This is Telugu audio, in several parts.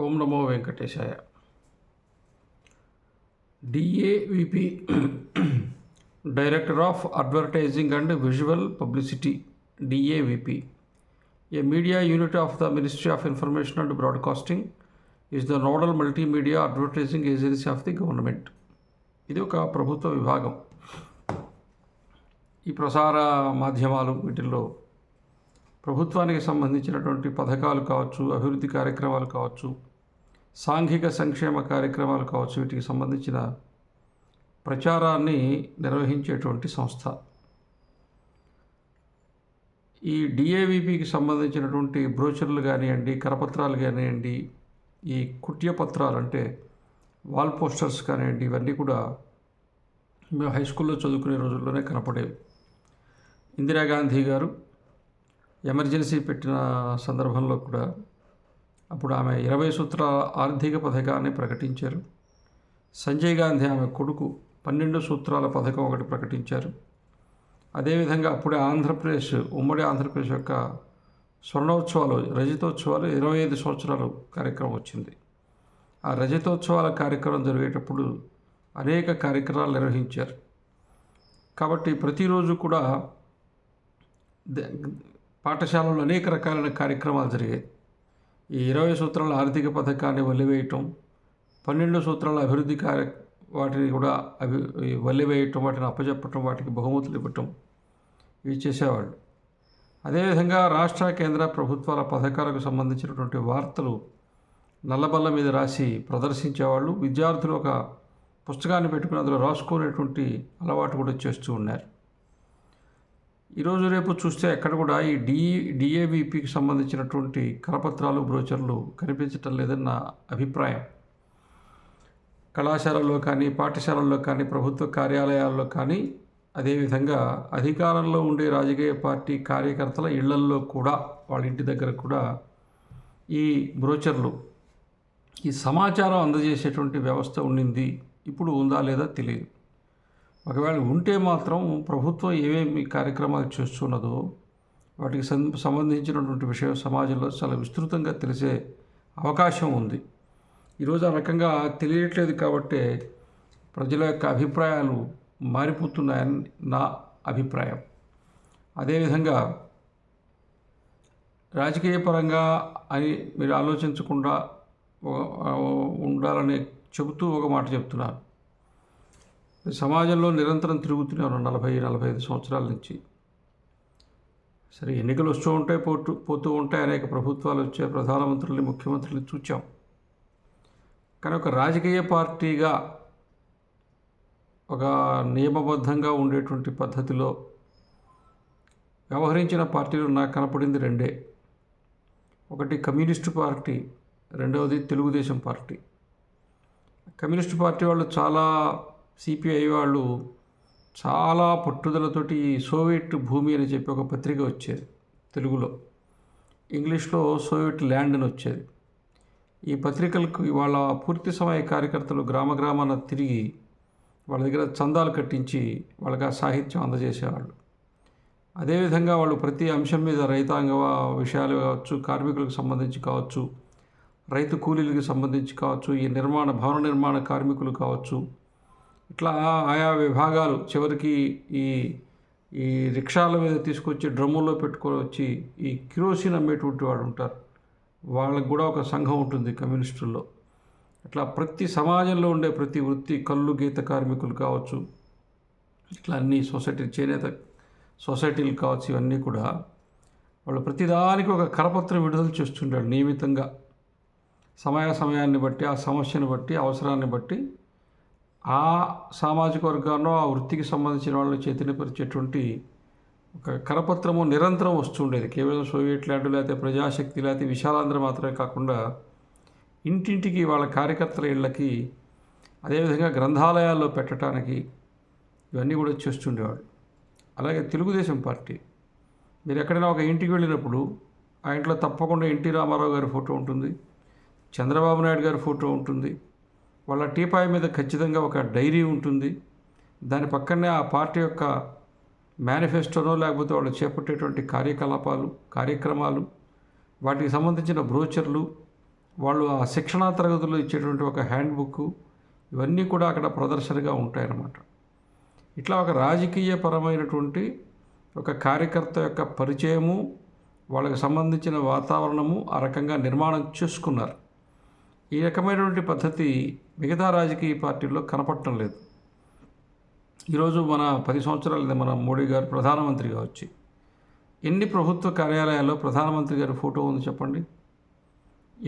ఓం నమో వెంకటేశాయ. DAVP director of advertising and visual publicity DAVP a media unit of the ministry of information and broadcasting is the nodal multimedia advertising agency of the government ఇది ఒక ప్రభుత్వ విభాగం. ఈ ప్రసార మాధ్యమాలు వీటిల్లో ప్రభుత్వానికి సంబంధించినటువంటి పథకాలు కావచ్చు అభివృద్ధి కార్యక్రమాలు కావచ్చు సాంఘిక సంక్షేమ కార్యక్రమాలు కావచ్చు వీటికి సంబంధించిన ప్రచారాన్ని నిర్వహించేటువంటి సంస్థ. ఈ డిఏవిపికి సంబంధించినటువంటి బ్రోచర్లు కానివ్వండి కరపత్రాలు కానివ్వండి ఈ కుట్య పత్రాలు అంటే వాల్ పోస్టర్స్ కానివ్వండి ఇవన్నీ కూడా మేము హై స్కూల్లో చదువుకునే రోజుల్లోనే కనపడేవి. ఇందిరాగాంధీ గారు ఎమర్జెన్సీ పెట్టిన సందర్భంలో కూడా అప్పుడు ఆమె ఇరవై సూత్రాల ఆర్థిక పథకాన్ని ప్రకటించారు. సంజయ్ గాంధీ ఆమె కొడుకు పన్నెండు సూత్రాల పథకం ఒకటి ప్రకటించారు. అదేవిధంగా అప్పుడే ఆంధ్రప్రదేశ్ ఉమ్మడి ఆంధ్రప్రదేశ్ యొక్క స్వర్ణోత్సవాలు రజతోత్సవాలు ఇరవై ఐదు సంవత్సరాలు కార్యక్రమం వచ్చింది. ఆ రజతోత్సవాల కార్యక్రమం జరిగేటప్పుడు అనేక కార్యక్రమాలు నిర్వహించారు. కాబట్టి ప్రతిరోజు కూడా ద- పాఠశాలలో అనేక రకాలైన కార్యక్రమాలు జరిగాయి. ఈ ఇరవై సూత్రాల ఆర్థిక పథకాన్ని వల్లివేయటం పన్నెండు సూత్రాల అభివృద్ధి కార్య వాటిని కూడా అభి వల్లివేయటం వాటిని అప్పచెప్పటం వాటికి బహుమతులు ఇవ్వటం ఇవి చేసేవాళ్ళు. అదేవిధంగా రాష్ట్ర కేంద్ర ప్రభుత్వాల పథకాలకు సంబంధించినటువంటి వార్తలు నల్లబల్ల మీద రాసి ప్రదర్శించేవాళ్ళు. విద్యార్థులు ఒక పుస్తకాన్ని పెట్టుకుని అందులో రాసుకునేటువంటి అలవాటు కూడా చేస్తూ ఉన్నారు. ఈరోజు రేపు చూస్తే ఎక్కడ కూడా ఈ డి డిఏవిపికి సంబంధించినటువంటి కరపత్రాలు బ్రోచర్లు కనిపించటం లేదని నా అభిప్రాయం. కళాశాలల్లో కానీ పాఠశాలల్లో కానీ ప్రభుత్వ కార్యాలయాల్లో కానీ అదేవిధంగా అధికారంలో ఉండే రాజకీయ పార్టీ కార్యకర్తల ఇళ్ళల్లో కూడా వాళ్ళ ఇంటి దగ్గర కూడా ఈ బ్రోచర్లు ఈ సమాచారం అందజేసేటువంటి వ్యవస్థ ఉండింది. ఇప్పుడు ఉందా లేదా తెలియదు. ఒకవేళ ఉంటే మాత్రం ప్రభుత్వం ఏమేమి కార్యక్రమాలు చేస్తున్నదో వాటికి సం- సంబంధించినటువంటి విషయం సమాజంలో చాలా విస్తృతంగా తెలిసే అవకాశం ఉంది. ఈరోజు ఆ రకంగా తెలియట్లేదు కాబట్టి ప్రజల యొక్క అభిప్రాయాలు మారిపోతున్నాయని నా అభిప్రాయం. అదేవిధంగా రాజకీయ పరంగా అని మీరు ఆలోచించకుండా ఉండాలని చెబుతూ ఒక మాట చెప్తున్నారు సమాజంలో నిరంతరం తిరుగుతున్నాను నలభై నలభై ఐదు సంవత్సరాల నుంచి. సరే ఎన్నికలు వస్తూ ఉంటాయి పోతూ పోతూ ఉంటాయి. అనేక ప్రభుత్వాలు వచ్చే ప్రధానమంత్రుల్ని ముఖ్యమంత్రుల్ని చూచాం. కానీ ఒక రాజకీయ పార్టీగా ఒక నియమబద్ధంగా ఉండేటువంటి పద్ధతిలో వ్యవహరించిన పార్టీలు నాకు కనపడింది రెండే. ఒకటి కమ్యూనిస్టు పార్టీ రెండవది తెలుగుదేశం పార్టీ. కమ్యూనిస్ట్ పార్టీ వాళ్ళు చాలా సిపిఐ వాళ్ళు చాలా పట్టుదలతోటి సోవియట్ భూమి అని చెప్పి ఒక పత్రిక వచ్చేది తెలుగులో. ఇంగ్లీష్లో సోవియట్ ల్యాండ్ అని వచ్చేది. ఈ పత్రికలకు వాళ్ళ పూర్తి సమయ కార్యకర్తలు గ్రామ గ్రామాన తిరిగి వాళ్ళ దగ్గర చందాలు కట్టించి వాళ్ళకి ఆ సాహిత్యం అందజేసేవాళ్ళు. అదేవిధంగా వాళ్ళు ప్రతి అంశం మీద రైతాంగ విషయాలు కావచ్చు కార్మికులకు సంబంధించి కావచ్చు రైతు కూలీలకు సంబంధించి కావచ్చు ఈ నిర్మాణ భవన నిర్మాణ కార్మికులు కావచ్చు ఇట్లా ఆయా విభాగాలు చివరికి ఈ ఈ రిక్షాల మీద తీసుకొచ్చి డ్రమ్ముల్లో పెట్టుకొని వచ్చి ఈ కిరోసిన్ అమ్మేటువంటి వాడు ఉంటారు. వాళ్ళకు కూడా ఒక సంఘం ఉంటుంది కమ్యూనిస్టుల్లో. ఇట్లా ప్రతి సమాజంలో ఉండే ప్రతి వృత్తి కళ్ళు గీత కార్మికులు కావచ్చు ఇట్లా అన్ని సొసైటీ చేనేత సొసైటీలు కావచ్చు ఇవన్నీ కూడా వాళ్ళు ప్రతిదానికి ఒక కరపత్రం విడుదల చేస్తుంటాడు నియమితంగా. సమయ సమయాన్ని బట్టి ఆ సమస్యను బట్టి అవసరాన్ని బట్టి ఆ సామాజిక వర్గాల్లో ఆ వృత్తికి సంబంధించిన వాళ్ళు చైతన్యపరిచేటువంటి ఒక కరపత్రము నిరంతరం వస్తుండేది. కేవలం సోవియట్ ల్యాండ్ లేకపోతే ప్రజాశక్తి లేకపోతే విశాలాంధ్ర మాత్రమే కాకుండా ఇంటింటికి వాళ్ళ కార్యకర్తల ఇళ్ళకి అదేవిధంగా గ్రంథాలయాల్లో పెట్టడానికి ఇవన్నీ కూడా చేస్తుండేవాడు అలాగే తెలుగుదేశం పార్టీ. మీరు ఎక్కడైనా ఒక ఇంటికి వెళ్ళినప్పుడు ఆ ఇంట్లో తప్పకుండా ఎన్టీ రామారావు గారి ఫోటో ఉంటుంది చంద్రబాబు నాయుడు గారి ఫోటో ఉంటుంది వాళ్ళ టీపాయ్ మీద ఖచ్చితంగా ఒక డైరీ ఉంటుంది. దాని పక్కనే ఆ పార్టీ యొక్క మేనిఫెస్టోనో లేకపోతే వాళ్ళు చేపట్టేటువంటి కార్యకలాపాలు కార్యక్రమాలు వాటికి సంబంధించిన బ్రోచర్లు వాళ్ళు ఆ శిక్షణా తరగతుల్లో ఇచ్చేటువంటి ఒక హ్యాండ్ బుక్ ఇవన్నీ కూడా అక్కడ ప్రదర్శనగా ఉంటాయన్నమాట. ఇట్లా ఒక రాజకీయ పరమైనటువంటి ఒక కార్యకర్త యొక్క పరిచయము వాళ్ళకి సంబంధించిన వాతావరణము ఆ రకంగా నిర్మాణం చేసుకున్నారు. ఈ రకమైనటువంటి పద్ధతి మిగతా రాజకీయ పార్టీల్లో కనపడటం లేదు. ఈరోజు మన పది సంవత్సరాల మన మోడీ గారు ప్రధానమంత్రిగా వచ్చి ఎన్ని ప్రభుత్వ కార్యాలయాల్లో ప్రధానమంత్రి గారి ఫోటో ఉంది చెప్పండి?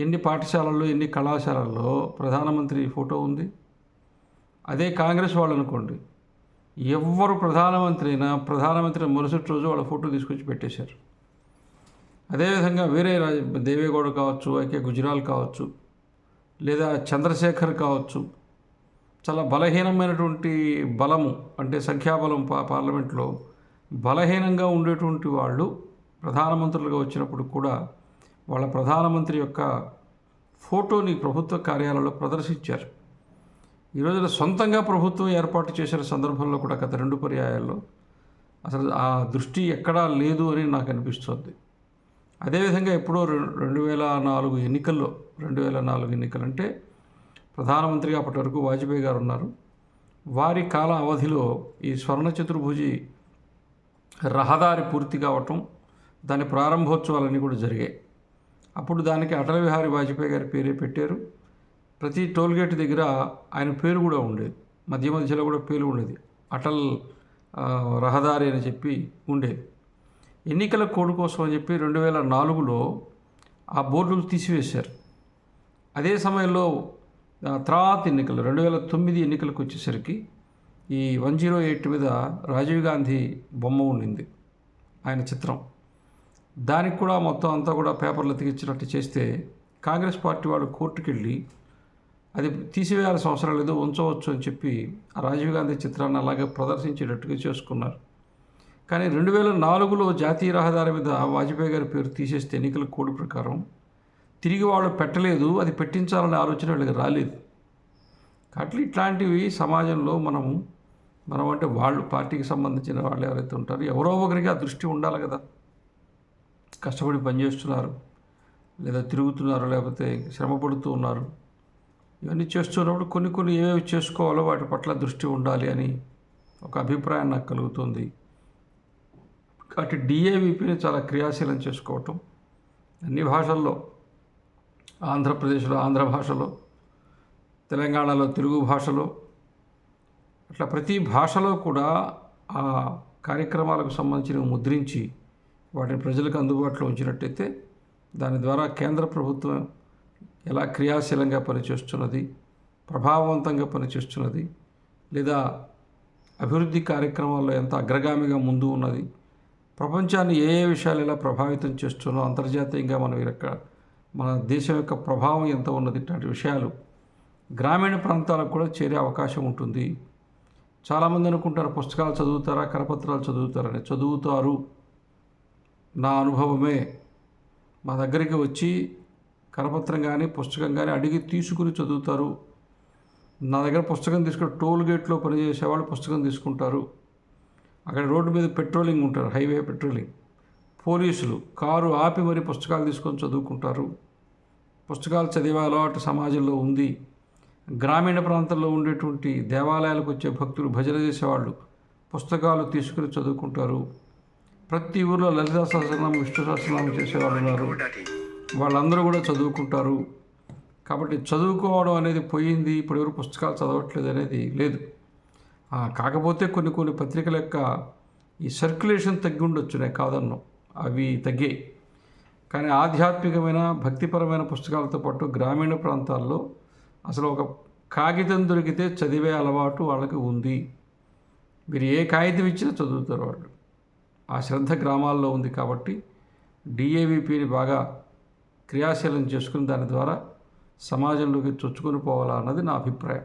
ఎన్ని పాఠశాలల్లో ఎన్ని కళాశాలల్లో ప్రధానమంత్రి ఫోటో ఉంది? అదే కాంగ్రెస్ వాళ్ళు అనుకోండి ఎవ్వరు ప్రధానమంత్రి అయినా ప్రధానమంత్రి మరుసటి రోజు వాళ్ళ ఫోటో తీసుకొచ్చి పెట్టేశారు. అదేవిధంగా వేరే రాజ దేవేగౌడ కావచ్చు ఐకే గుజరాల్ కావచ్చు లేదా చంద్రశేఖర్ కావచ్చు చాలా బలహీనమైనటువంటి బలము అంటే సంఖ్యాబలం పా పార్లమెంట్లో బలహీనంగా ఉండేటువంటి వాళ్ళు ప్రధానమంత్రులుగా వచ్చినప్పుడు కూడా వాళ్ళ ప్రధానమంత్రి యొక్క ఫోటోని ప్రభుత్వ కార్యాలయంలో ప్రదర్శించారు. ఈ రోజున సొంతంగా ప్రభుత్వం ఏర్పాటు చేసిన సందర్భంలో కూడా గత రెండు పర్యాయాల్లో అసలు ఆ దృష్టి ఎక్కడా లేదు అని నాకు అనిపిస్తుంది. అదేవిధంగా ఎప్పుడో రెండు వేల నాలుగు ఎన్నికల్లో రెండు వేల నాలుగు ఎన్నికలంటే ప్రధానమంత్రిగా అప్పటి వరకు వాజ్పేయి గారు ఉన్నారు. వారి కాల అవధిలో ఈ స్వర్ణ చతుర్భుజి రహదారి పూర్తి కావటం దాని ప్రారంభోత్సవాలన్నీ కూడా జరిగాయి. అప్పుడు దానికి అటల్ బిహారీ వాజ్పేయి గారి పేరే పెట్టారు. ప్రతి టోల్గేట్ దగ్గర ఆయన పేరు కూడా ఉండేది. మధ్య మధ్యలో కూడా పేరు ఉండేది. అటల్ రహదారి అని చెప్పి ఉండేది. ఎన్నికల కోడ్ కోసం అని చెప్పి రెండు వేల నాలుగులో ఆ బోర్డులు తీసివేశారు. అదే సమయంలో తర్వాత ఎన్నికలు రెండు వేల తొమ్మిది ఎన్నికలకు వచ్చేసరికి ఈ వన్ జీరో ఎయిట్ మీద రాజీవ్ గాంధీ బొమ్మ ఉండింది ఆయన చిత్రం. దానికి కూడా మొత్తం అంతా కూడా పేపర్లు తికిచ్చినట్టు చేస్తే కాంగ్రెస్ పార్టీ వాళ్ళు కోర్టుకు వెళ్ళి అది తీసివేయాల్సిన అవసరం లేదు ఉంచవచ్చు అని చెప్పి ఆ రాజీవ్ గాంధీ చిత్రాన్ని అలాగే ప్రదర్శించేటట్టుగా చేసుకున్నారు. కానీ రెండు వేల నాలుగులో జాతీయ రహదారి మీద వాజ్పేయి గారి పేరు తీసేస్తే ఎన్నికల కోడ్ ప్రకారం తిరిగి వాళ్ళు పెట్టలేదు అది పెట్టించాలనే ఆలోచన వీళ్ళకి రాలేదు. కాబట్టి ఇట్లాంటివి సమాజంలో మనము మనం అంటే వాళ్ళు పార్టీకి సంబంధించిన వాళ్ళు ఎవరైతే ఉంటారో ఎవరో ఒకరికి ఆ దృష్టి ఉండాలి కదా. కష్టపడి పనిచేస్తున్నారు లేదా తిరుగుతున్నారు లేకపోతే శ్రమ పడుతూ ఉన్నారు. ఇవన్నీ చేస్తున్నప్పుడు కొన్ని కొన్ని ఏవేవి చేసుకోవాలో వాటి పట్ల దృష్టి ఉండాలి అని ఒక అభిప్రాయం నాకు కలుగుతుంది. కాబట్టి డిఏవిపిని చాలా క్రియాశీలం చేసుకోవటం. అన్ని భాషల్లో ఆంధ్రప్రదేశ్లో ఆంధ్ర భాషలో తెలంగాణలో తెలుగు భాషలో అట్లా ప్రతి భాషలో కూడా ఆ కార్యక్రమాలకు సంబంధించినవి ముద్రించి వాటిని ప్రజలకు అందుబాటులో ఉంచినట్టయితే దాని ద్వారా కేంద్ర ప్రభుత్వం ఎలా క్రియాశీలంగా పనిచేస్తున్నది ప్రభావవంతంగా పనిచేస్తున్నది లేదా అభివృద్ధి కార్యక్రమాల్లో ఎంత అగ్రగామిగా ముందు ఉన్నది ప్రపంచాన్ని ఏ ఏ విషయాలు ఎలా ప్రభావితం చేస్తున్నో అంతర్జాతీయంగా మనం యొక్క మన దేశం యొక్క ప్రభావం ఎంత ఉన్నది ఇట్లాంటి విషయాలు గ్రామీణ ప్రాంతాలకు కూడా చేరే అవకాశం ఉంటుంది. చాలామంది అనుకుంటారు పుస్తకాలు చదువుతారా కరపత్రాలు చదువుతారని. చదువుతారు. నా అనుభవమే. మా దగ్గరికి వచ్చి కరపత్రం కానీ పుస్తకం కానీ అడిగి తీసుకుని చదువుతారు. నా దగ్గర పుస్తకం తీసుకుని టోల్ గేట్లో పనిచేసేవాళ్ళు పుస్తకం తీసుకుంటారు. అక్కడ రోడ్డు మీద పెట్రోలింగ్ ఉంటారు హైవే పెట్రోలింగ్. పోలీసులు కారు ఆపి మరీ పుస్తకాలు తీసుకొని చదువుకుంటారు. పుస్తకాలు చదివే అలవాటు సమాజంలో ఉంది. గ్రామీణ ప్రాంతాల్లో ఉండేటువంటి దేవాలయాలకు వచ్చే భక్తులు భజన చేసేవాళ్ళు పుస్తకాలు తీసుకుని చదువుకుంటారు. ప్రతి ఊర్లో లలితా సహస్రనామం విష్ణు సహస్రనామం చేసేవాళ్ళు ఉన్నారు. వాళ్ళందరూ కూడా చదువుకుంటారు. కాబట్టి చదువుకోవడం అనేది పోయింది ఇప్పుడు ఎవరు పుస్తకాలు చదవట్లేదు అనేది లేదు. కాకపోతే కొన్ని కొన్ని పత్రికల యొక్క ఈ సర్క్యులేషన్ తగ్గి ఉండొచ్చునే నేను అవి తగ్గాయి కానీ ఆధ్యాత్మికమైన భక్తిపరమైన పుస్తకాలతో పాటు గ్రామీణ ప్రాంతాల్లో అసలు ఒక కాగితం దొరికితే చదివే అలవాటు వాళ్ళకి ఉంది. మీరు ఏ కాగితం ఇచ్చినా చదువుతారు వాళ్ళు. ఆ శ్రద్ధ గ్రామాల్లో ఉంది కాబట్టి డిఏవిపిని బాగా క్రియాశీలం చేసుకుని దాని ద్వారా సమాజంలోకి చొచ్చుకొని పోవాలా అన్నది నా అభిప్రాయం.